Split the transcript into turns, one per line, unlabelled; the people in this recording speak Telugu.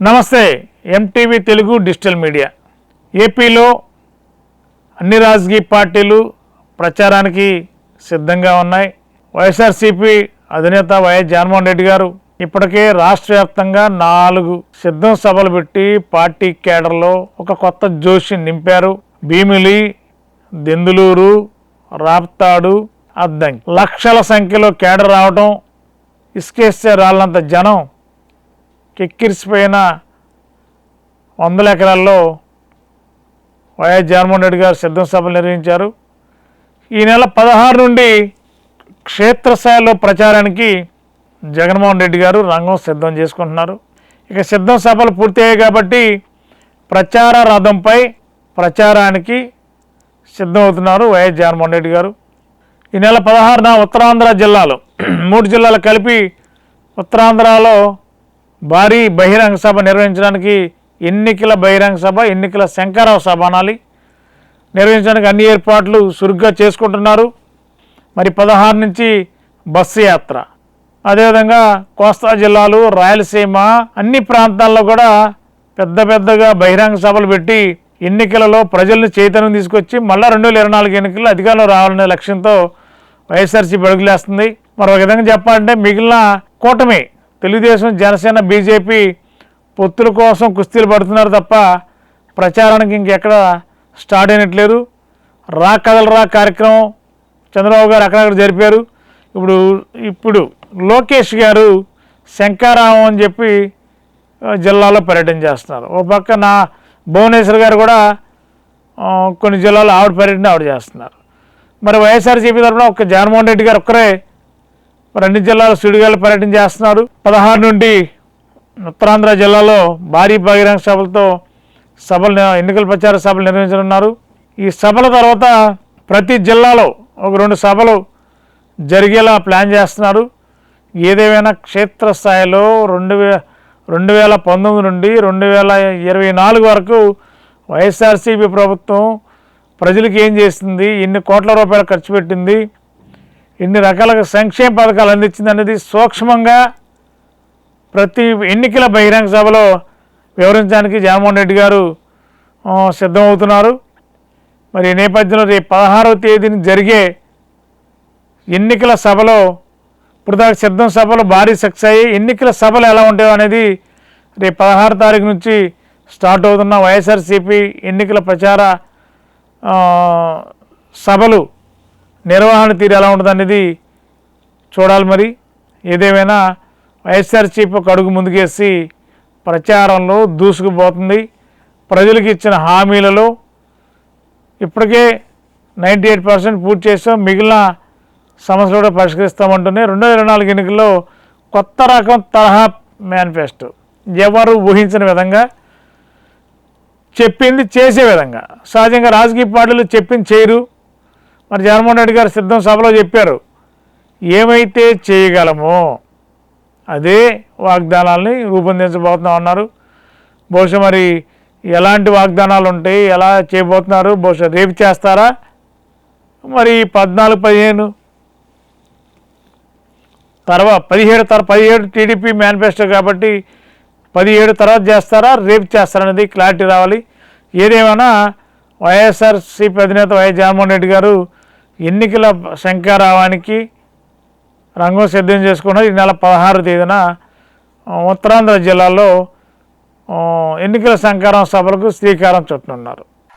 నమస్తే ఎంటీవీ తెలుగు డిజిటల్ మీడియా. ఏపీలో అన్ని రాజకీయ పార్టీలు ప్రచారానికి సిద్ధంగా ఉన్నాయి. వైఎస్ఆర్సీపీ అధినేత వైఎస్ జగన్మోహన్ రెడ్డి గారు ఇప్పటికే రాష్ట్ర వ్యాప్తంగా నాలుగు సిద్ధం సభలు పెట్టి పార్టీ కేడర్లో ఒక కొత్త జోషి నింపారు. భీమిలి దెందులూరు రాప్తాడు అద్దంకి. లక్షల సంఖ్యలో కేడర్ రావడం ఇసుకేస్తే రాళ్ళంత జనం కెక్కిరిసిపోయిన వందల ఎకరాల్లో వైఎస్ జగన్మోహన్ రెడ్డి గారు సిద్ధం సభలు నిర్వహించారు. ఈ నెల పదహారు నుండి క్షేత్రస్థాయిలో ప్రచారానికి జగన్మోహన్ రెడ్డి గారు రంగం సిద్ధం చేసుకుంటున్నారు. ఇక సిద్ధం సభలు పూర్తయ్యాయి కాబట్టి ప్రచార రథంపై ప్రచారానికి సిద్ధమవుతున్నారు వైఎస్ జగన్మోహన్ రెడ్డి గారు. ఈ నెల పదహారున ఉత్తరాంధ్ర జిల్లాలో మూడు జిల్లాలు కలిపి ఉత్తరాంధ్రలో భారీ బహిరంగ సభ నిర్వహించడానికి ఎన్నికల బహిరంగ సభ ఎన్నికల శంకరావ సభ అనాలి. నిర్వహించడానికి అన్ని ఏర్పాట్లు చురుగ్గా చేసుకుంటున్నారు. మరి పదహారు నుంచి బస్సు యాత్ర. అదేవిధంగా కోస్తా జిల్లాలు రాయలసీమ అన్ని ప్రాంతాల్లో కూడా పెద్ద పెద్దగా బహిరంగ సభలు పెట్టి ఎన్నికలలో ప్రజలను చైతన్యం తీసుకొచ్చి మళ్ళీ రెండు వేల ఇరవై నాలుగు ఎన్నికల్లో అధికారంలో రావాలనే లక్ష్యంతో వైఎస్ఆర్సీ బడుగులేస్తుంది మరో విధంగా చెప్పాలంటే మిగిలిన కూటమి తెలుగుదేశం జనసేన బీజేపీ పొత్తుల కోసం కుస్తీలు పడుతున్నారు తప్ప ప్రచారానికి ఇంకెక్కడ స్టార్ట్ అయినట్లేదు. రా కదలరా కార్యక్రమం చంద్రబాబు గారు అక్కడక్కడ జరిపారు. ఇప్పుడు ఇప్పుడు లోకేష్ గారు శంకారామం అని చెప్పి జిల్లాలో పర్యటన చేస్తున్నారు. ఓ పక్క నా భువనేశ్వర్ గారు కూడా కొన్ని జిల్లాలో ఆవిడ పర్యటన ఆవిడ చేస్తున్నారు. మరి వైఎస్ఆర్సీపీ తరఫున ఒక జగన్మోహన్ రెడ్డి గారు ఒక్కరే మరి అన్ని జిల్లాలో సుడిగాలు పర్యటన చేస్తున్నారు. పదహారు నుండి ఉత్తరాంధ్ర జిల్లాలో భారీ బహిరంగ సభలతో సభలు ఎన్నికల ప్రచార సభలు నిర్వహించనున్నారు. ఈ సభల తర్వాత ప్రతి జిల్లాలో ఒక రెండు సభలు జరిగేలా ప్లాన్ చేస్తున్నారు. ఏదేమైనా క్షేత్రస్థాయిలో రెండు వే రెండు వేల పంతొమ్మిది నుండి రెండు వేల ఇరవై నాలుగు వరకు వైఎస్ఆర్సీపీ ప్రభుత్వం ప్రజలకు ఏం చేసింది? ఎన్ని కోట్ల రూపాయలు ఖర్చు పెట్టింది? ఎన్ని రకాల సంక్షేమ పథకాలు అందించింది అనేది సూక్ష్మంగా ప్రతి ఎన్నికల బహిరంగ సభలో వివరించడానికి జగన్మోహన్ రెడ్డి గారు సిద్ధమవుతున్నారు. మరి నేపథ్యంలో రేపు పదహారవ తేదీని జరిగే ఎన్నికల సభలో ఇప్పుడు సిద్ధం సభలు భారీ సక్సెస్ అయ్యి ఎన్నికల సభలు ఎలా ఉంటాయో అనేది రేపు పదహారు తారీఖు నుంచి స్టార్ట్ అవుతున్న వైఎస్ఆర్సీపీ ఎన్నికల ప్రచార సభలు నిర్వహణ తీరు ఎలా ఉంటుంది అనేది చూడాలి మరి. ఏదేమైనా వైఎస్ఆర్సీపీ ఒక అడుగు ముందుకేసి ప్రచారంలో దూసుకుపోతుంది. ప్రజలకు ఇచ్చిన హామీలలో ఇప్పటికే నైంటీ ఎయిట్ పర్సెంట్ పూర్తి చేస్తాం మిగిలిన సమస్యలు కూడా పరిష్కరిస్తామంటూనే రెండు వేల ఇరవై నాలుగు ఎన్నికల్లో కొత్త రకం తరహా మేనిఫెస్టో. ఎవరు ఊహించిన విధంగా చెప్పింది చేసే విధంగా. సహజంగా రాజకీయ పార్టీలు చెప్పింది చేయరు. మరి జగన్మోహన్ రెడ్డి గారు సిద్ధం సభలో చెప్పారు. ఏమైతే చేయగలమో అదే వాగ్దానాల్ని రూపొందించబోతున్నాం అన్నారు. బహుశా మరి ఎలాంటి వాగ్దానాలు ఉంటాయి ఎలా చేయబోతున్నారు? బహుశా రేపు చేస్తారా? మరి పద్నాలుగు పదిహేను తర్వాత పదిహేడు తర్వాత పదిహేడు టీడీపీ మేనిఫెస్టో కాబట్టి పదిహేడు తర్వాత చేస్తారా? రేపు చేస్తారనేది క్లారిటీ రావాలి. ఏదేమైనా వైఎస్ఆర్సీపీ అధినేత వైఎస్ జగన్మోహన్ రెడ్డి గారు ఎన్నికల శంకారావానికి రంగం సిద్ధం చేసుకున్నారు ఈ నెల పదహారు తేదీన ఉత్తరాంధ్ర జిల్లాలో ఎన్నికల శంకారం సభలకు శ్రీకారం చుట్టనున్నారు.